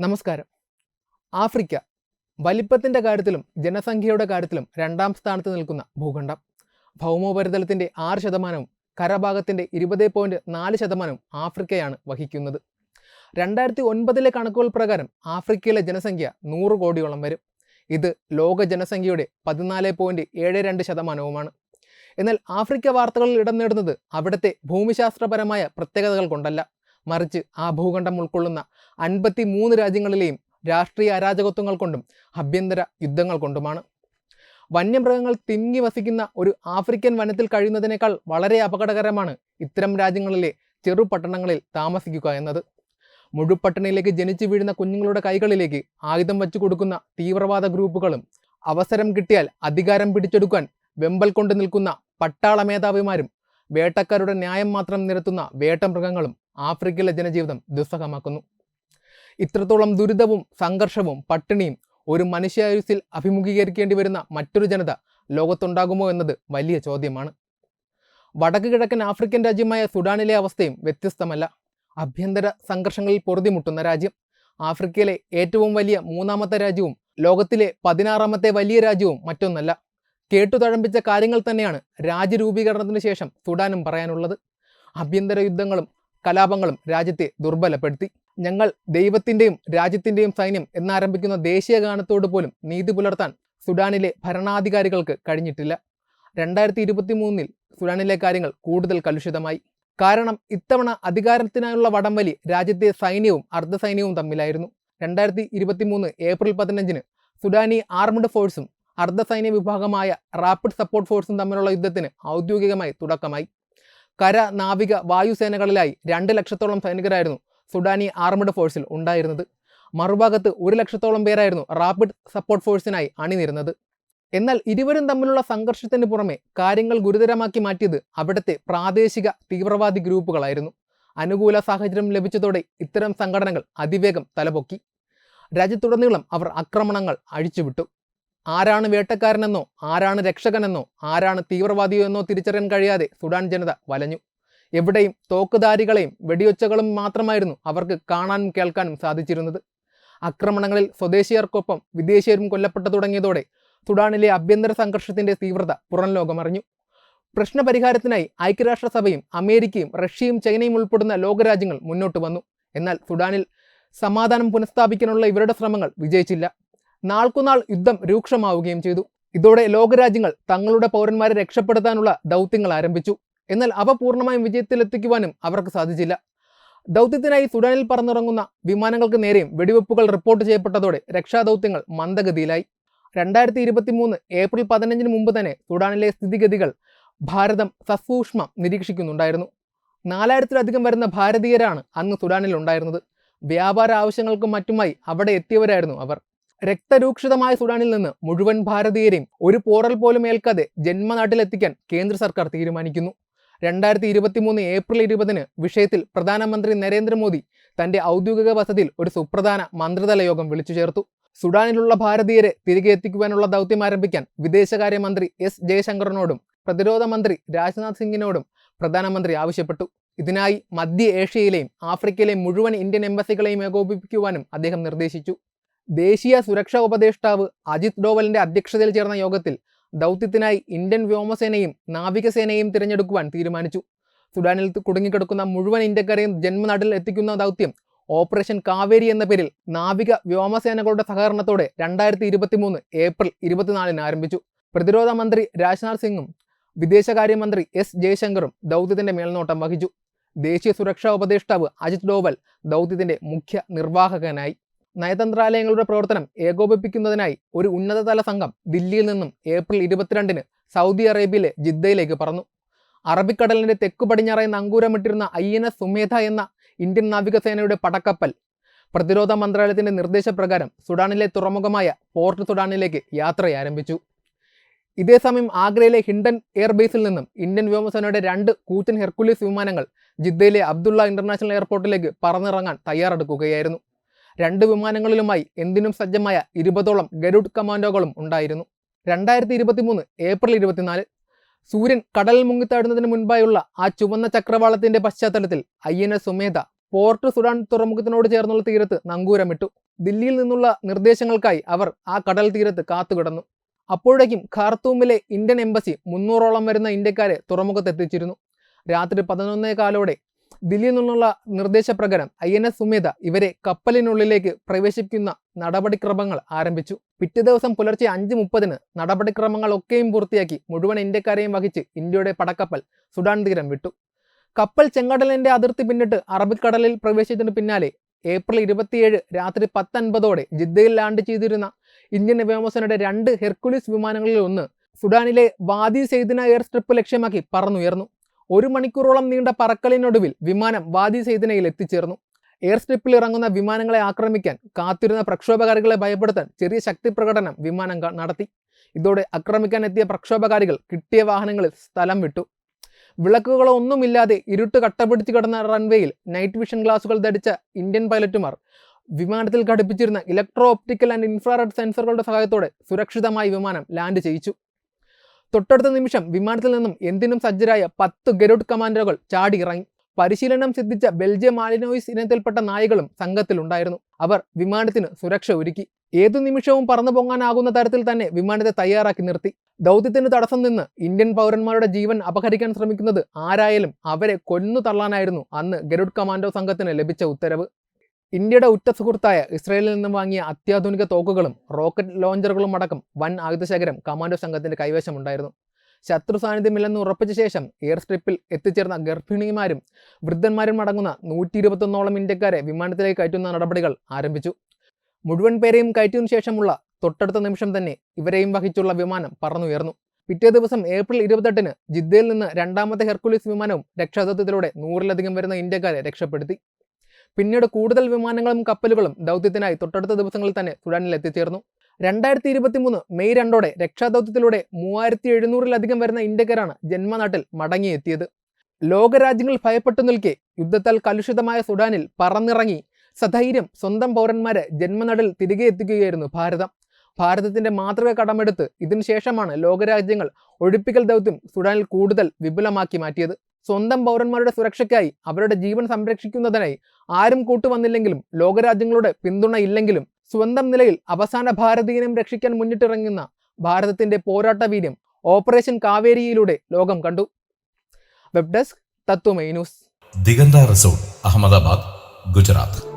നമസ്കാരം. ആഫ്രിക്ക വലിപ്പത്തിന്റെ കാര്യത്തിലും ജനസംഖ്യയുടെ കാര്യത്തിലും രണ്ടാം സ്ഥാനത്ത് നിൽക്കുന്ന ഭൂഖണ്ഡം. ഭൗമോപരിതലത്തിന്റെ ആറ് ശതമാനവും കരഭാഗത്തിന്റെ ഇരുപത് പോയിന്റ് നാല് ശതമാനവും ആഫ്രിക്കയാണ് വഹിക്കുന്നത്. രണ്ടായിരത്തി ഒൻപതിലെ കണക്കുകൾ പ്രകാരം ആഫ്രിക്കയിലെ ജനസംഖ്യ നൂറ് കോടിയോളം വരും. ഇത് ലോക ജനസംഖ്യയുടെ പതിനാല് പോയിന്റ് ഏഴ് രണ്ട് ശതമാനവുമാണ്. എന്നാൽ ആഫ്രിക്ക വാർത്തകളിൽ ഇടം നേടുന്നത് അവിടുത്തെ ഭൂമിശാസ്ത്രപരമായ പ്രത്യേകതകൾ കൊണ്ടല്ല. മറിച്ച് ആ ഭൂഖണ്ഡം ഉൾക്കൊള്ളുന്ന അൻപത്തി മൂന്ന് രാജ്യങ്ങളിലെയും രാഷ്ട്രീയ അരാജകത്വങ്ങൾ കൊണ്ടും ആഭ്യന്തര യുദ്ധങ്ങൾ കൊണ്ടുമാണ്. വന്യമൃഗങ്ങൾ തിങ്ങി വസിക്കുന്ന ഒരു ആഫ്രിക്കൻ വനത്തിൽ കഴിയുന്നതിനേക്കാൾ വളരെ അപകടകരമാണ് ഇത്തരം രാജ്യങ്ങളിലെ ചെറു പട്ടണങ്ങളിൽ താമസിക്കുക എന്നത്. മുഴുപട്ടണയിലേക്ക് ജനിച്ചു വീഴുന്ന കുഞ്ഞുങ്ങളുടെ കൈകളിലേക്ക് ആയുധം വച്ചു കൊടുക്കുന്ന തീവ്രവാദ ഗ്രൂപ്പുകളും അവസരം കിട്ടിയാൽ അധികാരം പിടിച്ചെടുക്കാൻ വെമ്പൽ കൊണ്ട് നിൽക്കുന്ന പട്ടാള മേധാവിമാരും വേട്ടക്കാരുടെ ന്യായം മാത്രം നിരത്തുന്ന വേട്ടമൃഗങ്ങളും ആഫ്രിക്കയിലെ ജനജീവിതം ദുസ്സഹമാക്കുന്നു. ഇത്രത്തോളം ദുരിതവും സംഘർഷവും പട്ടിണിയും ഒരു മനുഷ്യായുസിൽ അഭിമുഖീകരിക്കേണ്ടി വരുന്ന മറ്റൊരു ജനത ലോകത്തുണ്ടാകുമോ എന്നത് വലിയ ചോദ്യമാണ്. വടക്ക് കിഴക്കൻ ആഫ്രിക്കൻ രാജ്യമായ സുഡാനിലെ അവസ്ഥയും വ്യത്യസ്തമല്ല. ആഭ്യന്തര സംഘർഷങ്ങളിൽ പൊറുതിമുട്ടുന്ന രാജ്യം. ആഫ്രിക്കയിലെ ഏറ്റവും വലിയ മൂന്നാമത്തെ രാജ്യവും ലോകത്തിലെ പതിനാറാമത്തെ വലിയ രാജ്യവും മറ്റൊന്നല്ല. കേട്ടുതഴമ്പിച്ച കാര്യങ്ങൾ തന്നെയാണ് രാജ്യരൂപീകരണത്തിന് ശേഷം സുഡാനും പറയാനുള്ളത്. ആഭ്യന്തര യുദ്ധങ്ങളും കലാപങ്ങളും രാജ്യത്തെ ദുർബലപ്പെടുത്തി. ഞങ്ങൾ ദൈവത്തിന്റെയും രാജ്യത്തിന്റെയും സൈന്യം എന്നാരംഭിക്കുന്ന ദേശീയ ഗാനത്തോട് പോലും നീതി പുലർത്താൻ സുഡാനിലെ ഭരണാധികാരികൾക്ക് കഴിഞ്ഞിട്ടില്ല. രണ്ടായിരത്തി ഇരുപത്തി മൂന്നിൽ സുഡാനിലെ കാര്യങ്ങൾ കൂടുതൽ കലുഷിതമായി. കാരണം ഇത്തവണ അധികാരത്തിനായുള്ള വടംവലി രാജ്യത്തെ സൈന്യവും അർദ്ധസൈന്യവും തമ്മിലായിരുന്നു. രണ്ടായിരത്തി ഇരുപത്തി മൂന്ന് ഏപ്രിൽ പതിനഞ്ചിന് സുഡാനി ആർമഡ് ഫോഴ്സും അർദ്ധസൈന്യ വിഭാഗമായ റാപ്പിഡ് സപ്പോർട്ട് ഫോഴ്സും തമ്മിലുള്ള യുദ്ധത്തിന് ഔദ്യോഗികമായി തുടക്കമായി. കര നാവിക വായുസേനകളിലായി രണ്ട് ലക്ഷത്തോളം സൈനികരായിരുന്നു സുഡാനി ആർമഡ് ഫോഴ്സിൽ ഉണ്ടായിരുന്നത്. മറുഭാഗത്ത് ഒരു ലക്ഷത്തോളം പേരായിരുന്നു റാപ്പിഡ് സപ്പോർട്ട് ഫോഴ്സിനായി അണിനിരുന്നത്. എന്നാൽ ഇരുവരും തമ്മിലുള്ള സംഘർഷത്തിന് പുറമെ കാര്യങ്ങൾ ഗുരുതരമാക്കി മാറ്റിയത് അവിടുത്തെ പ്രാദേശിക തീവ്രവാദി ഗ്രൂപ്പുകളായിരുന്നു. അനുകൂല സാഹചര്യം ലഭിച്ചതോടെ ഇത്തരം സംഘടനകൾ അതിവേഗം തലപൊക്കി. രാജ്യത്തുടനീളം അവർ ആക്രമണങ്ങൾ അഴിച്ചുവിട്ടു. ആരാണ് വേട്ടക്കാരനെന്നോ ആരാണ് രക്ഷകനെന്നോ ആരാണ് തീവ്രവാദിയോ എന്നോ തിരിച്ചറിയാൻ കഴിയാതെ സുഡാൻ ജനത വലഞ്ഞു. എവിടെയും തോക്കുധാരികളെയും വെടിയൊച്ചകളും മാത്രമായിരുന്നു അവർക്ക് കാണാനും കേൾക്കാനും സാധിച്ചിരുന്നത്. ആക്രമണങ്ങളിൽ സ്വദേശീയർക്കൊപ്പം വിദേശീയരും കൊല്ലപ്പെട്ടു തുടങ്ങിയതോടെ സുഡാനിലെ ആഭ്യന്തര സംഘർഷത്തിന്റെ തീവ്രത പുറം ലോകമറിഞ്ഞു പ്രശ്നപരിഹാരത്തിനായി ഐക്യരാഷ്ട്രസഭയും അമേരിക്കയും റഷ്യയും ചൈനയും ഉൾപ്പെടുന്ന ലോകരാജ്യങ്ങൾ മുന്നോട്ട് വന്നു. എന്നാൽ സുഡാനിൽ സമാധാനം പുനഃസ്ഥാപിക്കാനുള്ള ഇവരുടെ ശ്രമങ്ങൾ വിജയിച്ചില്ല. നാൾക്കുനാൾ യുദ്ധം രൂക്ഷമാവുകയും ചെയ്തു. ഇതോടെ ലോകരാജ്യങ്ങൾ തങ്ങളുടെ പൗരന്മാരെ രക്ഷപ്പെടുത്താനുള്ള ദൗത്യങ്ങൾ ആരംഭിച്ചു. എന്നാൽ അവ പൂർണമായും വിജയത്തിലെത്തിക്കുവാനും അവർക്ക് സാധിച്ചില്ല. ദൗത്യത്തിനായി സുഡാനിൽ പറന്നിറങ്ങുന്ന വിമാനങ്ങൾക്ക് നേരെയും വെടിവെപ്പുകൾ റിപ്പോർട്ട് ചെയ്യപ്പെട്ടതോടെ രക്ഷാദൗത്യങ്ങൾ മന്ദഗതിയിലായി. രണ്ടായിരത്തി ഇരുപത്തി മൂന്ന് ഏപ്രിൽ പതിനഞ്ചിന് മുമ്പ് തന്നെ സുഡാനിലെ സ്ഥിതിഗതികൾ ഭാരതം സസൂക്ഷ്മം നിരീക്ഷിക്കുന്നുണ്ടായിരുന്നു. നാലായിരത്തിലധികം വരുന്ന ഭാരതീയരാണ് അന്ന് സുഡാനിൽ ഉണ്ടായിരുന്നത്. വ്യാപാര ആവശ്യങ്ങൾക്കും മറ്റുമായി അവിടെ എത്തിയവരായിരുന്നു അവർ. രക്തരൂക്ഷിതമായ സുഡാനിൽ നിന്ന് മുഴുവൻ ഭാരതീയരെയും ഒരു പോറൽ പോലും ഏൽക്കാതെ ജന്മനാട്ടിലെത്തിക്കാൻ കേന്ദ്ര സർക്കാർ തീരുമാനിക്കുന്നു. രണ്ടായിരത്തി ഇരുപത്തി മൂന്ന് ഏപ്രിൽ ഇരുപതിന് വിഷയത്തിൽ പ്രധാനമന്ത്രി നരേന്ദ്രമോദി തന്റെ ഔദ്യോഗിക വസതിയിൽ ഒരു സുപ്രധാന മന്ത്രിതല യോഗം വിളിച്ചു ചേർത്തു. സുഡാനിലുള്ള ഭാരതീയരെ തിരികെ എത്തിക്കുവാനുള്ള ദൗത്യം ആരംഭിക്കാൻ വിദേശകാര്യമന്ത്രി എസ് ജയശങ്കറിനോടും പ്രതിരോധ മന്ത്രി രാജ്നാഥ് സിംഗിനോടും പ്രധാനമന്ത്രി ആവശ്യപ്പെട്ടു. ഇതിനായി മധ്യ ഏഷ്യയിലെയും ആഫ്രിക്കയിലെയും മുഴുവൻ ഇന്ത്യൻ എംബസികളെയും ഏകോപിപ്പിക്കുവാനും അദ്ദേഹം നിർദ്ദേശിച്ചു. ദേശീയ സുരക്ഷാ ഉപദേഷ്ടാവ് അജിത് ഡോവലിന്റെ അധ്യക്ഷതയിൽ ചേർന്ന യോഗത്തിൽ ദൗത്യത്തിനായി ഇന്ത്യൻ വ്യോമസേനയും നാവികസേനയും തിരഞ്ഞെടുക്കുവാൻ തീരുമാനിച്ചു. സുഡാനിൽ കുടുങ്ങിക്കിടക്കുന്ന മുഴുവൻ ഇന്ത്യക്കാരെയും ജന്മനാട്ടിൽ എത്തിക്കുന്ന ദൗത്യം ഓപ്പറേഷൻ കാവേരി എന്ന പേരിൽ നാവിക വ്യോമസേനകളുടെ സഹകരണത്തോടെ രണ്ടായിരത്തി ഇരുപത്തി മൂന്ന് ഏപ്രിൽ ഇരുപത്തിനാലിന് ആരംഭിച്ചു. പ്രതിരോധ മന്ത്രി രാജ്നാഥ് സിംഗും വിദേശകാര്യമന്ത്രി എസ് ജയശങ്കറും ദൗത്യത്തിന്റെ മേൽനോട്ടം വഹിച്ചു. ദേശീയ സുരക്ഷാ ഉപദേഷ്ടാവ് അജിത് ഡോവൽ ദൗത്യത്തിന്റെ മുഖ്യ നിർവാഹകനായി. നയതന്ത്രാലയങ്ങളുടെ പ്രവർത്തനം ഏകോപിപ്പിക്കുന്നതിനായി ഒരു ഉന്നതതല സംഘം ദില്ലിയിൽ നിന്നും ഏപ്രിൽ ഇരുപത്തിരണ്ടിന് സൗദി അറേബ്യയിലെ ജിദ്ദയിലേക്ക് പറന്നു. അറബിക്കടലിന്റെ തെക്കു പടിഞ്ഞാറായി നങ്കൂരമിട്ടിരുന്ന ഐ എൻ എസ് സുമേധ എന്ന ഇന്ത്യൻ നാവികസേനയുടെ പടക്കപ്പൽ പ്രതിരോധ മന്ത്രാലയത്തിന്റെ നിർദ്ദേശപ്രകാരം സുഡാനിലെ തുറമുഖമായ പോർട്ട് സുഡാനിലേക്ക് യാത്ര ആരംഭിച്ചു. ഇതേസമയം ആഗ്രയിലെ ഹിണ്ടൻ എയർബേസിൽ നിന്നും ഇന്ത്യൻ വ്യോമസേനയുടെ രണ്ട് കൂറ്റൻ ഹെർക്കുലീസ് വിമാനങ്ങൾ ജിദ്ദയിലെ അബ്ദുള്ള ഇന്റർനാഷണൽ എയർപോർട്ടിലേക്ക് പറന്നിറങ്ങാൻ തയ്യാറെടുക്കുകയായിരുന്നു. രണ്ട് വിമാനങ്ങളിലുമായി എന്തിനും സജ്ജമായ ഇരുപതോളം ഗരുഡ് കമാൻഡോകളും ഉണ്ടായിരുന്നു. രണ്ടായിരത്തി ഇരുപത്തി മൂന്ന് ഏപ്രിൽ ഇരുപത്തിനാല് സൂര്യൻ കടലിൽ മുങ്ങിത്താടുന്നതിന് മുൻപായുള്ള ആ ചുവന്ന ചക്രവാളത്തിന്റെ പശ്ചാത്തലത്തിൽ I N S Sumedha Port Sudan തുറമുഖത്തിനോട് ചേർന്നുള്ള തീരത്ത് നങ്കൂരമിട്ടു. ദില്ലിയിൽ നിന്നുള്ള നിർദ്ദേശങ്ങൾക്കായി അവർ ആ കടൽ തീരത്ത് കാത്തുകിടന്നു. അപ്പോഴേക്കും ഖാർത്തൂമിലെ ഇന്ത്യൻ എംബസി മുന്നൂറോളം വരുന്ന ഇന്ത്യക്കാരെ തുറമുഖത്തെത്തിച്ചിരുന്നു. രാത്രി പതിനൊന്നേ കാലോടെ ദില്ലിയിൽ നിന്നുള്ള നിർദ്ദേശപ്രകാരം ഐ എൻ എസ് സുമേധ ഇവരെ കപ്പലിനുള്ളിലേക്ക് പ്രവേശിപ്പിക്കുന്ന നടപടിക്രമങ്ങൾ ആരംഭിച്ചു. പിറ്റേ ദിവസം പുലർച്ചെ അഞ്ച് മുപ്പതിന് നടപടിക്രമങ്ങൾ ഒക്കെയും പൂർത്തിയാക്കി മുഴുവൻ ഇന്ത്യക്കാരെയും വഹിച്ച് ഇന്ത്യയുടെ പടക്കപ്പൽ സുഡാൻ തീരം വിട്ടു. കപ്പൽ ചെങ്കടലിന്റെ അതിർത്തി പിന്നിട്ട് അറബിക്കടലിൽ പ്രവേശിച്ചതിന് പിന്നാലെ ഏപ്രിൽ ഇരുപത്തിയേഴ് രാത്രി പത്തൻപതോടെ ജിദ്ദയിൽ ലാൻഡ് ചെയ്തിരുന്ന ഇന്ത്യൻ വ്യോമസേനയുടെ രണ്ട് ഹെർക്കുലിസ് വിമാനങ്ങളിൽ ഒന്ന് സുഡാനിലെ വാദി സെയ്ദിന എയർ സ്ട്രിപ്പ് ലക്ഷ്യമാക്കി പറന്നുയർന്നു. ഒരു മണിക്കൂറോളം നീണ്ട പറക്കലിനൊടുവിൽ വിമാനം വാദി സെയ്ദിനയിൽ എത്തിച്ചേർന്നു. എയർ സ്ട്രിപ്പിൽ ഇറങ്ങുന്ന വിമാനങ്ങളെ ആക്രമിക്കാൻ കാത്തിരുന്ന പ്രക്ഷോഭകാരികളെ ഭയപ്പെടുത്താൻ ചെറിയ ശക്തി പ്രകടനം വിമാനം നടത്തി. ഇതോടെ ആക്രമിക്കാൻ എത്തിയ പ്രക്ഷോഭകാരികൾ കിട്ടിയ വാഹനങ്ങളിൽ സ്ഥലം വിട്ടു. വിളക്കുകളോ ഒന്നുമില്ലാതെ ഇരുട്ട് കട്ടപിടിച്ച് കിടന്ന റൺവേയിൽ നൈറ്റ് വിഷൻ ഗ്ലാസുകൾ ധരിച്ച ഇന്ത്യൻ പൈലറ്റുമാർ വിമാനത്തിൽ ഘടിപ്പിച്ചിരുന്ന ഇലക്ട്രോ ഓപ്റ്റിക്കൽ ആൻഡ് ഇൻഫ്രാറെഡ് സെൻസറുകളുടെ സഹായത്തോടെ സുരക്ഷിതമായി വിമാനം ലാൻഡ് ചെയ്യിച്ചു. തൊട്ടടുത്ത നിമിഷം വിമാനത്തിൽ നിന്നും എന്തിനും സജ്ജരായ പത്ത് ഗരുഡ് കമാൻഡറുകൾ ചാടി ഇറങ്ങി. പരിശീലനം സിദ്ധിച്ച ബെൽജിയം മാലിനോയിസ് ഇനത്തിൽപ്പെട്ട നായകളും സംഘത്തിലുണ്ടായിരുന്നു അവർ വിമാനത്തിന് സുരക്ഷ ഒരുക്കി. ഏതു നിമിഷവും പറന്നു പൊങ്ങാനാകുന്ന തരത്തിൽ തന്നെ വിമാനത്തെ തയ്യാറാക്കി നിർത്തി. ദൗത്യത്തിന് തടസ്സം നിന്ന് ഇന്ത്യൻ പൗരന്മാരുടെ ജീവൻ അപഹരിക്കാൻ ശ്രമിക്കുന്നത് ആരായാലും അവരെ കൊന്നു തള്ളാനായിരുന്നു അന്ന് ഗരുഡ് കമാൻഡോ സംഘത്തിന് ലഭിച്ച ഉത്തരവ്. ഇന്ത്യയുടെ ഉറ്റ സുഹൃത്തായ ഇസ്രയേലിൽ നിന്നും വാങ്ങിയ അത്യാധുനിക തോക്കുകളും റോക്കറ്റ് ലോഞ്ചറുകളും അടക്കം വൻ ആയുധശേഖരം കമാൻഡോ സംഘത്തിന്റെ കൈവശമുണ്ടായിരുന്നു. ശത്രു സാന്നിധ്യമില്ലെന്ന് ഉറപ്പിച്ച ശേഷം എയർ സ്ട്രിപ്പിൽ എത്തിച്ചേർന്ന ഗർഭിണിമാരും വൃദ്ധന്മാരും അടങ്ങുന്ന നൂറ്റി ഇരുപത്തൊന്നോളം ഇന്ത്യക്കാരെ വിമാനത്തിലേക്ക് കയറ്റുന്ന നടപടികൾ ആരംഭിച്ചു. മുഴുവൻ പേരെയും കയറ്റിയതിനു ശേഷമുള്ള തൊട്ടടുത്ത നിമിഷം തന്നെ ഇവരെയും വഹിച്ചുള്ള വിമാനം പറന്നുയർന്നു. പിറ്റേ ദിവസം ഏപ്രിൽ ഇരുപത്തെട്ടിന് ജിദ്ദയിൽ നിന്ന് രണ്ടാമത്തെ ഹെർക്കുലീസ് വിമാനവും രക്ഷാദത്വത്തിലൂടെ നൂറിലധികം വരുന്ന ഇന്ത്യക്കാരെ രക്ഷപ്പെടുത്തി. പിന്നീട് കൂടുതൽ വിമാനങ്ങളും കപ്പലുകളും ദൗത്യത്തിനായി തൊട്ടടുത്ത ദിവസങ്ങളിൽ തന്നെ സുഡാനിൽ എത്തിച്ചേർന്നു. രണ്ടായിരത്തി ഇരുപത്തി മൂന്ന് മെയ് രണ്ടോടെ രക്ഷാദൗത്യത്തിലൂടെ മൂവായിരത്തി എഴുന്നൂറിലധികം വരുന്ന ഇന്ത്യക്കാരാണ് ജന്മനാട്ടിൽ മടങ്ങിയെത്തിയത്. ലോകരാജ്യങ്ങൾ ഭയപ്പെട്ടു നിൽക്കെ യുദ്ധത്താൽ കലുഷിതമായ സുഡാനിൽ പറന്നിറങ്ങി സധൈര്യം സ്വന്തം പൗരന്മാരെ ജന്മനാടിൽ തിരികെ എത്തിക്കുകയായിരുന്നു ഭാരതം. ഭാരതത്തിന്റെ മാതൃക കടമെടുത്ത് ഇതിനുശേഷമാണ് ലോകരാജ്യങ്ങൾ ഒഴിപ്പിക്കൽ ദൗത്യം സുഡാനിൽ കൂടുതൽ വിപുലമാക്കി മാറ്റിയത്. സ്വന്തം പൗരന്മാരുടെ സുരക്ഷയ്ക്കായി അവരുടെ ജീവൻ സംരക്ഷിക്കുന്നതിനായി ആരും കൂട്ടുവന്നില്ലെങ്കിലും ലോകരാജ്യങ്ങളുടെ പിന്തുണ ഇല്ലെങ്കിലും സ്വന്തം നിലയിൽ അവസാന ഭാരതീയനം രക്ഷിക്കാൻ മുന്നിട്ടിറങ്ങുന്ന ഭാരതത്തിന്റെ പോരാട്ട വീര്യം ഓപ്പറേഷൻ കാവേരിയിലൂടെ ലോകം കണ്ടു. Web desk Tatvamayi news. Diganta resort Ahmedabad Gujarat.